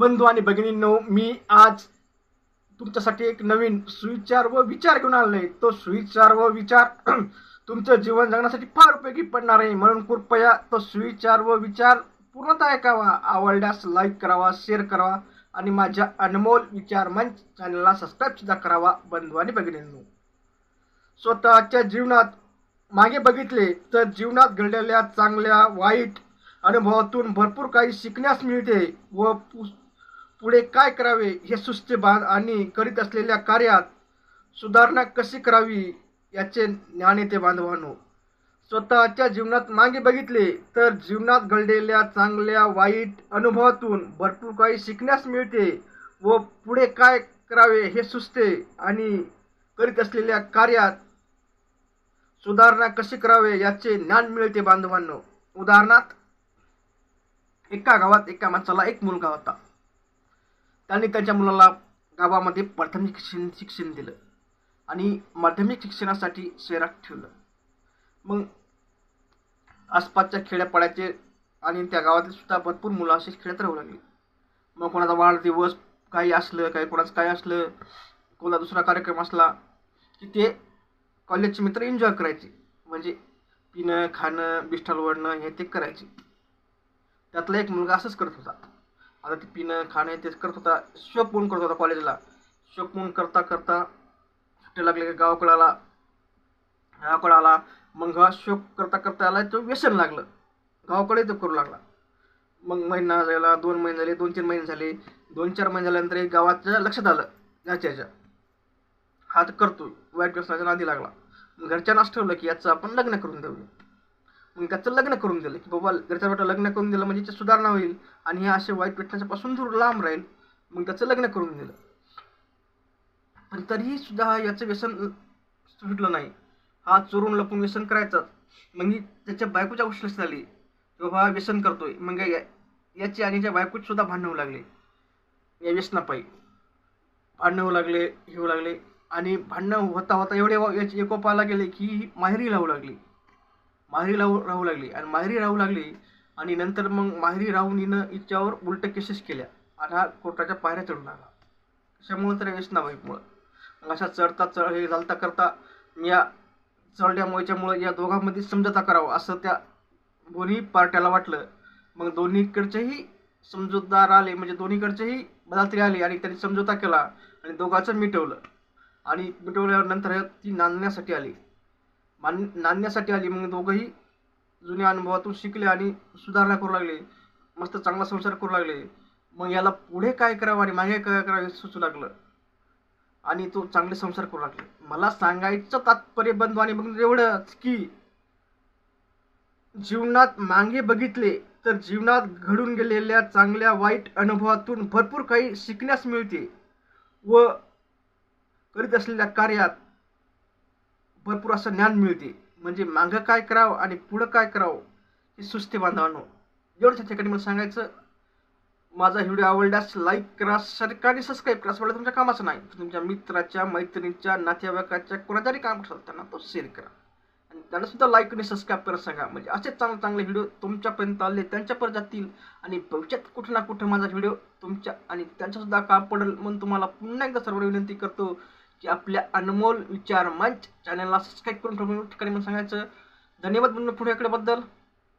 बंधू आणि भगिनींनो मी आज तुमच्यासाठी एक नवीन सुविचार व विचार घेऊन आलोय. तो सुविचार व विचार तुमचं जीवन जगण्यासाठी फार उपयोगी पडणार आहे. म्हणून कृपया तो सुविचार व विचार पूर्णतः ऐकावा. आवडल्यास लाईक करावा शेअर करावा आणि माझ्या अनमोल विचार मंच चॅनलला सबस्क्राईब सुद्धा करावा बंधू आणि भगिनींनो. स्वतःच्या जीवनात मागे बघितले तर जीवनात घडलेल्या चांगल्या वाईट अनुभवातून भरपूर काही शिकण्यास मिळते व पु- पुढे काय करावे हे सुस्तेबाद आणि करीत असलेल्या कार्यात सुधारणा कशी करावी याचे ज्ञान येते बांधवांनो. स्वतःच्या जीवनात मागे बघितले तर जीवनात घडलेल्या चांगल्या वाईट अनुभवातून भरपूर काही शिकण्यास मिळते व पुढे काय करावे हे सुचते आणि करीत असलेल्या कार्यात सुधारणा कशी करावे याचे ज्ञान मिळते बांधवांनो. उदाहरणार्थ एका गावात एका माणसाला एक मुलगा होता. त्यांनी त्यांच्या मुलाला गावामध्ये प्राथमिक शिक्षण शिक्षण दिलं. आणि माध्यमिक शिक्षणासाठी शहरात ठेवलं. मग आसपासच्या खेड्यापाड्याचे आणि त्या गावातले सुद्धा भरपूर मुलं असे खेळत राहू लागली. मग कोणाचा वाढदिवस काही असलं काही कोणाचं काय असलं कोणा दुसरा कार्यक्रम असला की ते कॉलेजचे मित्र एन्जॉय करायचे. म्हणजे पिणं खाणं बिष्टाल ओढणं हे ते करायचे. त्यातला एक मुलगा असंच करत होता. आता ते पिणं खाणं तेच करत होता. शोक म्हणून करत होता कॉलेजला शोक म्हणून करता करता सुट्टी लागले की गावाकडे आला. गावाकडे आला. मग हा शोक करता करता आला तो व्यसन लागलं. गावाकडे तो करू लागला. मग महिना झाला दोन महिने झाले दोन तीन महिने झाले. दोन चार महिने झाल्यानंतर एक गावाच्या लक्षात आलं. याच्या हा तर करतोय वाईट व्यसनाच्या नादी लागला. घरच्यांनाच ठेवलं की याचं आपण लग्न करून देऊया. त्याचं लग्न करून दिलं की बाबा घरच्या बेटा लग्न करून दिलं म्हणजे सुधारणा होईल आणि हे असे वाईट व्यसनाच्यापासून दूर लांब राहील. मग त्याचं लग्न करून दिलं. पण तरीही सुद्धा याचं व्यसन सुटलं नाही. हा चोरून लपून व्यसन करायचाच मग म्हणजे त्याच्या बायकोच्या गोष्टी झाली. की बाबा व्यसन करतोय. मग या- याची आणि त्या बायकोच सुद्धा भांडवू लागले. या व्यसनापायी. भांडण होऊ लागले हे होऊ लागले. आणि भांडणं होता होता एवढे याची एकोपाला गेले की ही माहेरी लावू लागली. माहेरी राहू राहू लागली. आणि माहेरी राहू लागली आणि नंतर मग माहेरी राहून हिनं हिच्यावर उलट केसेस केल्या. आणि हा कोर्टाच्या पायऱ्या चढून लागला कशामुळे तर व्यसनाबाईमुळं मग अशा चढता चढ हे घालता करता या चढल्यामुळेच्यामुळं या दोघांमध्ये समझोता करावं असं त्या दोन्ही पार्ट्याला वाटलं. मग दोन्हीकडचेही समजूतदार आले म्हणजे दोन्हीकडचेही बदात्री आले आणि त्यांनी समझोता केला आणि दोघांचं मिटवलं. आणि मिटवल्यानंतर ती नांदण्यासाठी आली. मान नांदण्यासाठी आली. मग दोघंही जुन्या अनुभवातून शिकले आणि सुधारणा करू लागले. मस्त चांगला संसार करू लागले. मग याला पुढे काय करावं आणि मागे काय करावं हे सुचू लागलं. आणि तो चांगले संसार करू लागले. मला सांगायचं तात्पर्य बंधू आणि बघ एवढंच की जीवनात मागे बघितले तर जीवनात घडून गेलेल्या चांगल्या वाईट अनुभवातून भरपूर काही शिकण्यास मिळते व करीत असलेल्या कार्यात भरपूर असं ज्ञान मिळते. म्हणजे मागं काय करावं आणि पुढं काय करावं हे सुस्ते बांधवांनो. एवढंच या ठिकाणी मला सांगायचं. माझा व्हिडिओ आवडल्यास लाईक करा सरकारने सबस्क्राईब करा. असं तुमच्या कामाचं नाही तुमच्या मित्राच्या मैत्रिणीच्या नातेवाईकाच्या कोणाच्याही काम करत त्यांना तो शेअर करा. आणि त्यांना सुद्धा लाईक आणि सबस्क्राईब करा सांगा. म्हणजे असेच चांगले चांगले व्हिडिओ तुमच्यापर्यंत आले त्यांच्यापर्यंत जातील आणि भविष्यात कुठं ना कुठं माझा व्हिडिओ तुमच्या आणि त्यांच्यासुद्धा काम पडेल म्हणून तुम्हाला पुन्हा एकदा सर्व विनंती करतो. की आपल्या अनमोल विचार मंच चॅनलला सबस्क्राईब करून ठेवून ठिकाणी सांगायचं. धन्यवाद म्हणून पुढे बद्दल.